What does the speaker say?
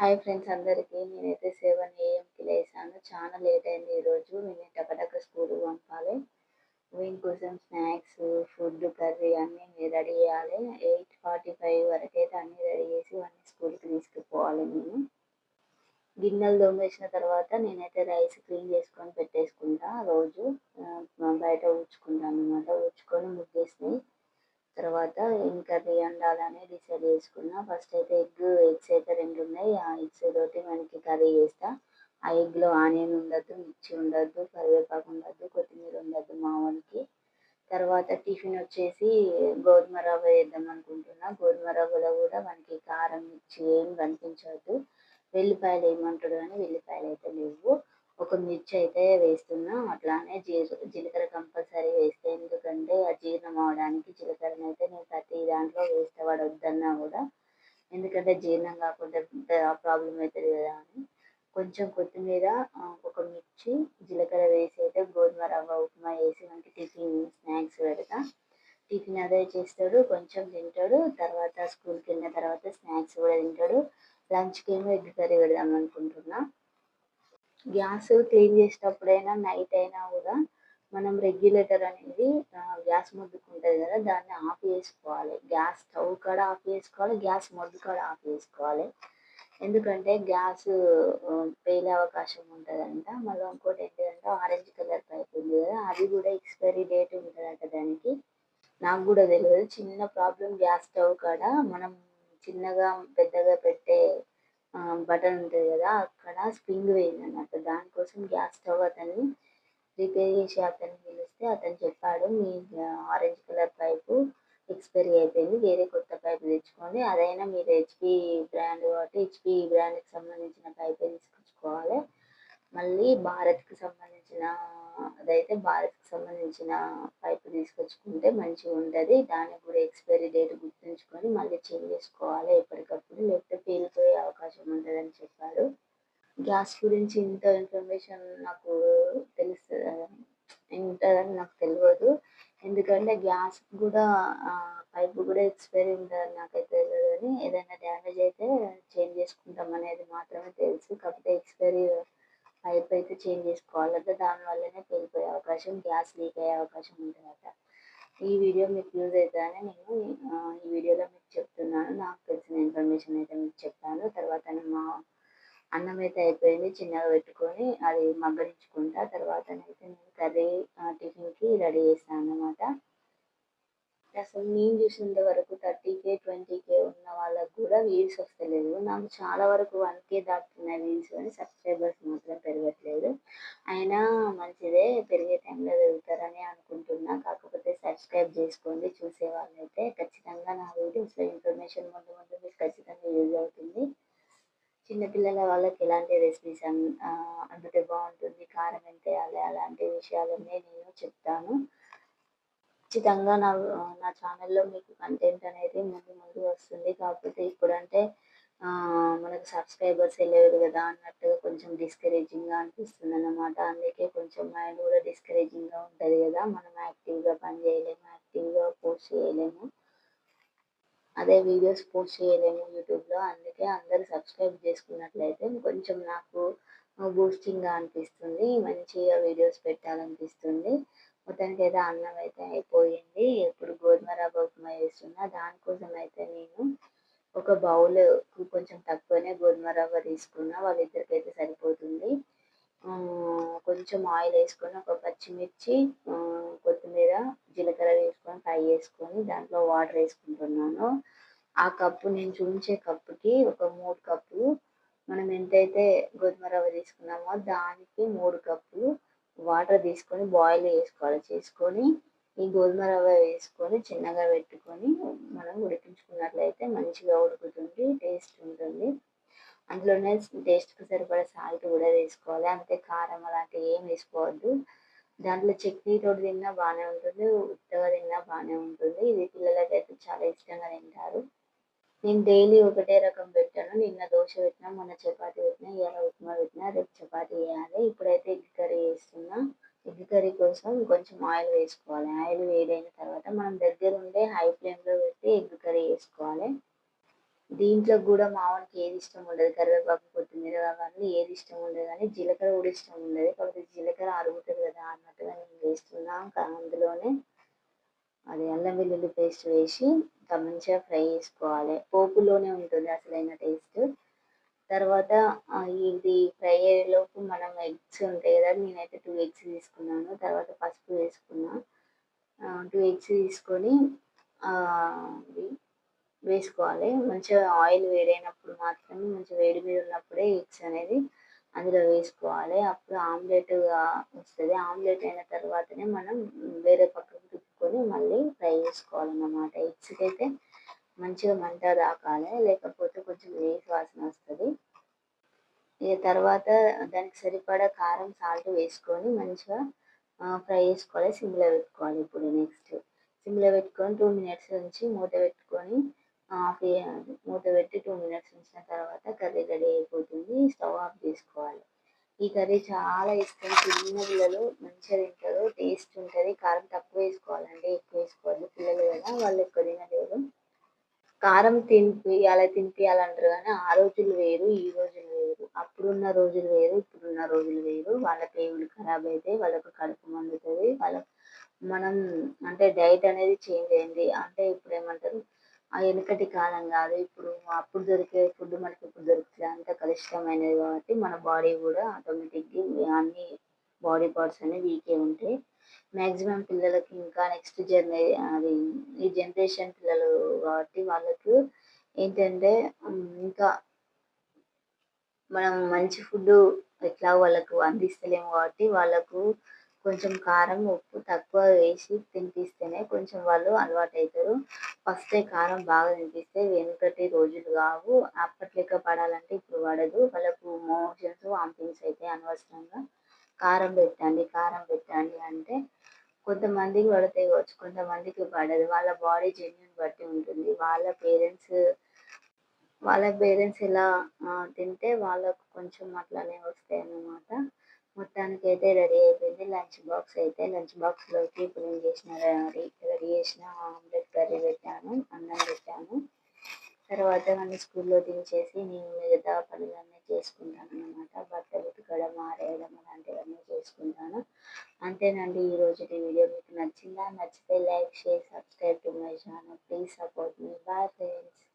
Hi friends అందరికీ. నేనైతే seven ఏఎంకి లేసాను చాలా లేట్ అయింది ఈరోజు నేను టకటక స్కూల్ పంపాలి. వీన్ కోసం స్నాక్స్ ఫుడ్ కర్రీ అన్నీ రెడీ చేయాలి. ఎయిట్ ఫార్టీ ఫైవ్ వరకు అయితే అన్నీ రెడీ చేసి అన్నీ స్కూల్కి తీసుకుపోవాలి నేను. గిన్నెలు దొంగేసిన తర్వాత నేనైతే రైస్ క్లీన్ చేసుకొని పెట్టేసుకుంటా. రోజు బయట ఊడ్చుకుంటాను అనమాట ఊడ్చుకొని ముగ్గేసినాయి. తర్వాత ఏం కర్రీ వండాలని డిసైడ్ చేసుకున్నా. ఫస్ట్ అయితే ఎగ్ ఎగ్స్ అయితే రెండు ఉన్నాయి. ఆ ఎగ్స్ తోటి మనకి కర్రీ చేస్తా. ఆ ఎగ్లో ఆనియన్ ఉండద్దు మిర్చి ఉండద్దు కరివేపాకు ఉండద్దు కొత్తిమీర ఉండద్దు మావానికి తర్వాత టిఫిన్ వచ్చేసి గోధుమ రవ్వ వేద్దాం అనుకుంటున్నా. గోధుమ రవ్వలో కూడా మనకి కారం మిర్చి ఏం కనిపించవద్దు. వెల్లిపాయలు వేయమంటాడు కానీ వెల్లిపాయలు అయితే లేవు. ఒక మిర్చి అయితే వేస్తున్నాం. అట్లానే జీలకర్ర కంపల్సరీ వేస్తే ఎందుకంటే అజీర్ణం జీర్ణం అవడానికి జీలకర్రని అయితే నేను ప్రతి దాంట్లో వేస్తే వాడు వద్దన్నా కూడా. ఎందుకంటే జీర్ణం కాకుండా ప్రాబ్లం అవుతుంది కదా అని. కొంచెం కొత్తిమీర ఒక మిర్చి జీలకర్ర వేసి అయితే గోధుమ రవ్వ ఉప్మా వేసి మనకి టిఫిన్ స్నాక్స్ పెడతా. టిఫిన్ అదే చేస్తాడు కొంచెం తింటాడు. తర్వాత స్కూల్కి వెళ్ళిన తర్వాత స్నాక్స్ కూడా తింటాడు. లంచ్కి ఏమో ఎగ్ కర్రీ పెడదాం అనుకుంటున్నా. గ్యాస్ క్లీన్ చేసేటప్పుడైనా నైట్ అయినా కూడా మనం రెగ్యులేటర్ అనేది గ్యాస్ మొద్దుకు ఉంటుంది కదా దాన్ని ఆఫ్ చేసుకోవాలి. గ్యాస్ స్టవ్ కాడ ఆఫ్ చేసుకోవాలి గ్యాస్ మొద్దు కాడ ఆఫ్ చేసుకోవాలి. ఎందుకంటే గ్యాస్ పేలే అవకాశం ఉంటుందంట. మళ్ళీ ఇంకోటి ఏంటంటే ఆరెంజ్ కలర్ పైప్ ఉంది కదా అది కూడా ఎక్స్పైరీ డేట్ ఉంటుందంట దానికి. నాకు కూడా తెలియదు చిన్న ప్రాబ్లం గ్యాస్ స్టవ్ కాడ మనం చిన్నగా పెద్దగా పెట్టే బటన్ ఉంటుంది కదా అక్కడ స్ప్రింగ్ పోయింది అన్నట్టు దానికోసం గ్యాస్ స్టవ్ అతన్ని రిపేర్ చేసి అతన్ని పిలిస్తే అతను చెప్పాడు మీ ఆరెంజ్ కలర్ పైపు ఎక్స్పైరీ అయిపోయింది వేరే కొత్త పైపు తెచ్చుకోండి. అదైనా మీరు హెచ్పి బ్రాండ్ కాబట్టి హెచ్పి బ్రాండ్కి సంబంధించిన పైపే తీసుకొచ్చుకోవాలి. మళ్ళీ భారత్కి సంబంధించిన అదైతే భారత్కి సంబంధించిన పైపు తీసుకొచ్చుకుంటే మంచిగా ఉంటుంది. దానికి కూడా ఎక్స్పైరీ డేట్ గుర్తుంచుకొని మళ్ళీ చేంజ్ చేసుకోవాలి ఎప్పటికప్పుడు. లేకపోతే పేలిపోయే అవకాశం ఉంటుందని చెప్పారు. గ్యాస్ గురించి ఇంత ఇన్ఫర్మేషన్ నాకు తెలుస్తుంది ఉంటుందని నాకు తెలియదు. ఎందుకంటే గ్యాస్ కూడా పైపు కూడా ఎక్స్పైరీ ఉంటుందని నాకైతే తెలియదు. కానీ ఏదైనా డ్యామేజ్ అయితే చేంజ్ చేసుకుంటాం అనేది మాత్రమే తెలుసు. కాకపోతే ఎక్స్పైరీ పైప్ అయితే చేంజ్ చేసుకోవాలంటే దానివల్లనే పేలిపోయే అవకాశం గ్యాస్ లీక్ అయ్యే అవకాశం ఉంటుందట. ఈ వీడియో మీకు యూజ్ అవుతుందని నేను ఈ వీడియోలో మీకు చెప్తున్నాను. నాకు తెలిసిన ఇన్ఫర్మేషన్ అయితే మీకు చెప్పాను తర్వాత మా అన్నం అయితే అయిపోయింది. చిన్నగా పెట్టుకొని అది మగ్గరించుకుంటా తర్వాత అయితే నేను కర్రీ టిఫిన్కి రెడీ చేస్తాను అన్నమాట. అసలు నేను చూసినంత వరకు థర్టీ కే ట్వంటీ కే ఉన్న వాళ్ళకు కూడా వ్యూస్ వస్తలేదు. నాకు చాలా వరకు వన్ కే దాటుతున్నాయి వ్యూస్ కానీ సబ్స్క్రైబర్స్ మాత్రం పెరగట్లేదు. అయినా మంచిదే పెరిగే టైంలో పెరుగుతారని అనుకుంటున్నా. కాకపోతే సబ్స్క్రైబ్ చేసుకోండి చూసే వాళ్ళైతే ఖచ్చితంగా నా వీడియోస్లో ఇన్ఫర్మేషన్ ముందు ముందు మీకు ఖచ్చితంగా యూజ్ అవుతుంది. చిన్నపిల్లల వాళ్ళకి ఎలాంటి రెసిపీస్ అందుతే బాగుంటుంది కారం ఎంత వేయాలి అలాంటి విషయాలన్నీ నేను చెప్తాను. ఖచ్చితంగా నా నా ఛానల్లో మీకు కంటెంట్ అనేది ముందు ముందు వస్తుంది. కాకపోతే ఇప్పుడంటే మనకు సబ్స్క్రైబర్స్ లేరు కదా అన్నట్టుగా కొంచెం డిస్కరేజింగ్గా అనిపిస్తుంది అన్నమాట అందుకే కొంచెం మైండ్ కూడా డిస్కరేజింగ్గా ఉంటుంది కదా. మనం యాక్టివ్గా పని చేయలేము యాక్టివ్గా పోస్ట్ చేయలేము. అదే వీడియోస్ పోస్ట్ చేయలేము యూట్యూబ్లో అందుకే అందరు సబ్స్క్రైబ్ చేసుకున్నట్లయితే కొంచెం నాకు బూస్టింగ్గా అనిపిస్తుంది. మంచిగా వీడియోస్ పెట్టాలనిపిస్తుంది. మొత్తానికి అయితే అన్నం అయితే అయిపోయింది. ఇప్పుడు గోధుమ రవ్వ ఉప్మా చేస్తున్నా. దానికోసం అయితే నేను ఒక బౌల్ కొంచెం తక్కువనే గోధుమ రవ్వ తీసుకున్నా. వాళ్ళిద్దరికి అయితే సరిపోతుంది కొంచెం ఆయిల్ వేసుకొని ఒక పచ్చిమిర్చి కొత్తిమీర జీలకర్ర వేసుకొని ఫ్రై చేసుకొని దాంట్లో వాటర్ వేసుకుంటున్నాను. ఆ కప్పు నేను చూపించే కప్పుకి ఒక మూడు కప్పులు. మనం ఎంతైతే గోధుమ రవ్వ తీసుకున్నామో దానికి మూడు కప్పులు వాటర్ తీసుకొని బాయిల్ చేసుకోవాలి. చేసుకొని ఈ గోధుమ రవ్వ వేసుకొని చిన్నగా పెట్టుకొని మనం ఉడికించుకున్నట్లయితే మంచిగా ఉడుకుతుంది టేస్ట్ ఉంటుంది. అందులోనే టేస్ట్కి సరిపడా సాల్ట్ కూడా వేసుకోవాలి. అంతే కారం అలాంటివి ఏం వేసుకోవద్దు. దాంట్లో చట్నీ తోటి తిన్నా బాగానే ఉంటుంది ఉత్తగా తిన్నా బాగానే ఉంటుంది. ఇది పిల్లలకైతే చాలా ఇష్టంగా తింటారు. నేను డైలీ ఒకటే రకం పెట్టాను. నిన్న దోశ పెట్టినా మొన్న చపాతి పెట్టినా ఇవాళ ఉప్మా పెట్టినా రేపు చపాతి వేయాలి ఇప్పుడైతే ఎగ్ కర్రీ వేస్తున్నా ఎగ్ కర్రీ కోసం కొంచెం ఆయిల్ వేసుకోవాలి. ఆయిల్ వేడైన తర్వాత మనం దగ్గర ఉండే హై ఫ్లేమ్లో పెట్టి ఎగ్ కర్రీ వేసుకోవాలి దీంట్లో కూడా మావానికి ఏది ఇష్టం ఉండదు. కరివేపాకు కొత్తిమీర అవన్నీ ఏది ఇష్టం ఉండదు కానీ జీలకర్ర కూడా ఇష్టం ఉండదు. కాకపోతే జీలకర్ర అరుగుతుంది కదా అన్నట్టుగా నేను వేస్తున్నాం అందులోనే అది అల్లం వెల్లుల్లి పేస్ట్ వేసి మంచిగా ఫ్రై చేసుకోవాలి. పోపులోనే ఉంటుంది అసలైన టేస్ట్. తర్వాత ఇది ఫ్రై అయ్యేలోపు మనం ఎగ్స్ ఉంటాయి కదా నేనైతే టూ ఎగ్స్ తీసుకున్నాను. తర్వాత పసుపు వేసుకున్నా. టూ ఎగ్స్ తీసుకొని వేసుకోవాలి. మంచిగా ఆయిల్ వేడైనప్పుడు మాత్రమే మంచి వేడి మీద ఉన్నప్పుడే ఎగ్స్ అనేది అందులో వేసుకోవాలి. అప్పుడు ఆమ్లెట్గా వస్తుంది. ఆమ్లెట్ అయిన తర్వాతనే మనం వేరే పక్క తిప్పుకొని మళ్ళీ ఫ్రై చేసుకోవాలన్నమాట. ఎగ్స్కి అయితే మంచిగా మంట దాకాలి లేకపోతే కొంచెం వేసి వాసన వస్తుంది. ఇక తర్వాత దానికి సరిపడా కారం సాల్ట్ వేసుకొని మంచిగా ఫ్రై చేసుకోవాలి. సిమ్లో పెట్టుకోవాలి ఇప్పుడు నెక్స్ట్. సిమ్లో పెట్టుకొని టూ మినిట్స్ నుంచి మూత పెట్టుకొని ఆఫ్ మూత పెట్టి టూ మినిట్స్ ఉంచిన తర్వాత కర్రీ రెడీ అయిపోతుంది. స్టవ్ ఆఫ్ చేసుకోవాలి. ఈ కర్రీ చాలా ఇష్టం. చిన్న పిల్లలు మంచిగా తింటారు టేస్ట్ ఉంటుంది. కారం తక్కువ వేసుకోవాలండి ఎక్కువ వేసుకోవద్దు. పిల్లలు కదా వాళ్ళు ఎక్కువ తినలేరు. కారం తినిపియాలి తినిపియాలంటారు కానీ ఆ రోజులు వేరు ఈ రోజులు వేరు. అప్పుడున్న రోజులు వేరు ఇప్పుడున్న రోజులు వేరు. వాళ్ళ పేగులు ఖరాబ్ అయితే వాళ్ళకు కడుపు మండుతుంది. వాళ్ళ మనం అంటే డైట్ అనేది చేంజ్ అయింది. అంటే ఇప్పుడు ఏమంటారు ఆ వెనుకటి కాలం కాదు. ఇప్పుడు అప్పుడు దొరికే ఫుడ్ మనకి ఇప్పుడు దొరుకుతుంది అంత కలుషితమైనది కాబట్టి మన బాడీ కూడా ఆటోమేటిక్గా అన్ని బాడీ పార్ట్స్ అనేవి వీకే ఉంటాయి. మ్యాక్సిమం పిల్లలకి ఇంకా నెక్స్ట్ జనరే అది ఈ జనరేషన్ పిల్లలు కాబట్టి వాళ్ళకు ఏంటంటే ఇంకా మనం మంచి ఫుడ్ ఎట్లా వాళ్ళకు అందిస్తలేము కాబట్టి వాళ్ళకు కొంచెం కారం ఉప్పు తక్కువ వేసి తినిపిస్తేనే కొంచెం వాళ్ళు అలవాటు అవుతారు ఫస్టే కారం బాగా తినిపిస్తే వెనుకటి రోజులు కావు. అప్పట్లెక్క పడాలంటే ఇప్పుడు పడదు. వాళ్ళకు మోషన్స్ వామిటింగ్స్ అయితే అనవసరంగా కారం పెట్టండి కారం పెట్టండి అంటే కొంతమందికి పడతాయి కావచ్చు కొంతమందికి పడదు. వాళ్ళ బాడీ జెన్యున్ బట్టి ఉంటుంది. వాళ్ళ పేరెంట్స్ వాళ్ళ పేరెంట్స్ ఇలా తింటే వాళ్ళకు కొంచెం అట్లానే వస్తాయి అన్నమాట మొత్తానికి అయితే రెడీ అయిపోయింది. లంచ్ బాక్స్ అయితే లంచ్ బాక్స్లోకి ఇప్పుడు ఏం చేసిన రెడీ చేసిన ఆమ్లెట్ కర్రీ పెట్టాను అన్నం పెట్టాను. తర్వాత నన్ను స్కూల్లో దించేసి నేను మిగతా పనులన్నీ చేసుకుంటాను అనమాట బట్టలు ఉతకడం ఆరేయడం అలాంటివన్నీ చేసుకుంటాను. అంతేనండి ఈరోజు వీడియో. మీకు నచ్చిందా? నచ్చితే like share subscribe to my channel. Please support me. Bye friends.